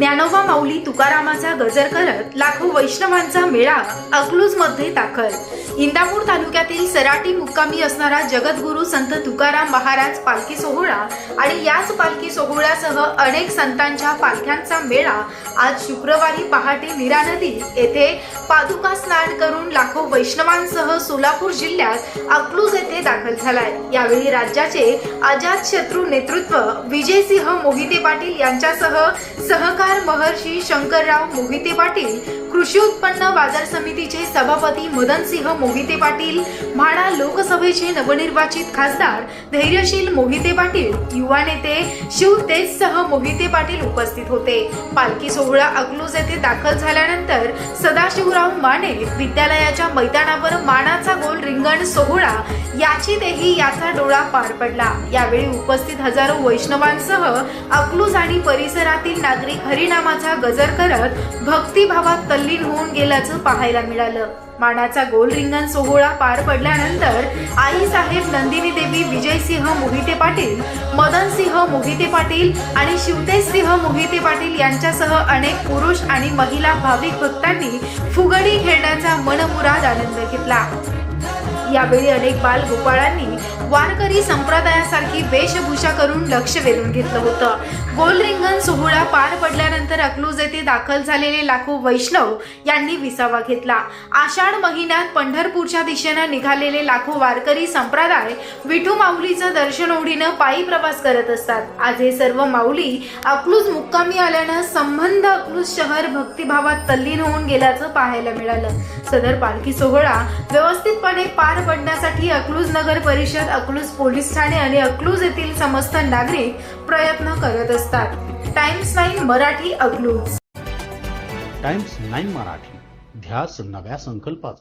ज्ञानोबा माऊली तुकारामाचा गजर करत लाखो वैष्णवांचा मेळा अकलूजमध्ये दाखल. इंदापूर तालुक्यातील सराटी मुक्कामी असणारा जगद्गुरू संत तुकाराम महाराज पालखी सोहळा आणि याच पालखी सोहळ्यासह अनेक संतांच्या पालख्यांचा मेळा आज शुक्रवारी पहाटे नीरा नदी येथे पादुका स्नान करून लाखो वैष्णवांसह सोलापूर जिल्ह्यात अकलूज येथे दाखल झालाय. यावेळी राज्याचे अजात शत्रू नेतृत्व विजयसिंह मोहिते पाटील यांच्यासह सहकार महर्षी शंकरराव मोहिते पाटील कृषी उत्पन्न बाजार समितीचे सभापती मदनसिंह मोहिते पाटील. म्हाडा लोकसभेचे नवनिर्वाचित खासदार धैर्यशील मोहिते पाटील युवा नेते शिवतेजसह मोहिते पाटील उपस्थित होते. पालखी सोहळा अकलूज येथे दाखल झाल्यानंतर सदाशिवराव माने विद्यालयाच्या मैदानावर मानाचा गोल रिंगण सोहळा याची देही याचा डोळा पार पडला. यावेळी उपस्थित हजारो वैष्णवांसह अकलूज आणि परिसरातील नागरिक हरिनामाचा गजर करत भक्तिभावात तल्लीन होऊन गेल्याचं पाहायला मिळालं. मानाचा गोल रिंगण सोहळा पार पडल्यानंतर आई साहेब नंदिनी देवी विजयसिंह मोहिते पाटील मदनसिंह मोहिते पाटील आणि शिवतेजसिंह मोहिते पाटील यांच्यासह अनेक पुरुष आणि महिला भाविक भक्तांनी फुगडी खेळण्याचा मनमुराद आनंद घेतला. यावेळी अनेक बाल गोपाळांनी वारकरी संप्रदायासारखी वेशभूषा करून लक्ष वेधून घेतलं होतं. गोल रिंगण सोहळा पार पडल्यानंतर अकलूज येथे दाखल झालेले लाखो वैष्णव यांनी विसावा घेतला. आषाढ महिन्यात पंढरपूरच्या दिशेनं निघालेले लाखो वारकरी संप्रदाय विठू माऊलीचं दर्शन ओढीनं पायी प्रवास करत असतात. आज हे सर्व माऊली अकलूज मुक्कामी आल्यानं संबंध अकलूज शहर भक्तिभावात तल्लीन होऊन गेल्याचं पाहायला मिळालं. सदर पालखी सोहळा व्यवस्थितपणे पार पार पडण्यासाठी अकलूज नगर परिषद अकलूज पोलीस ठाणे आणि अकलूज येथील समस्त नागरिक प्रयत्न करत असतात. Times Nine Marathi Akluj. Times Nine Marathi. ध्यास नव्या संकल्पाचा.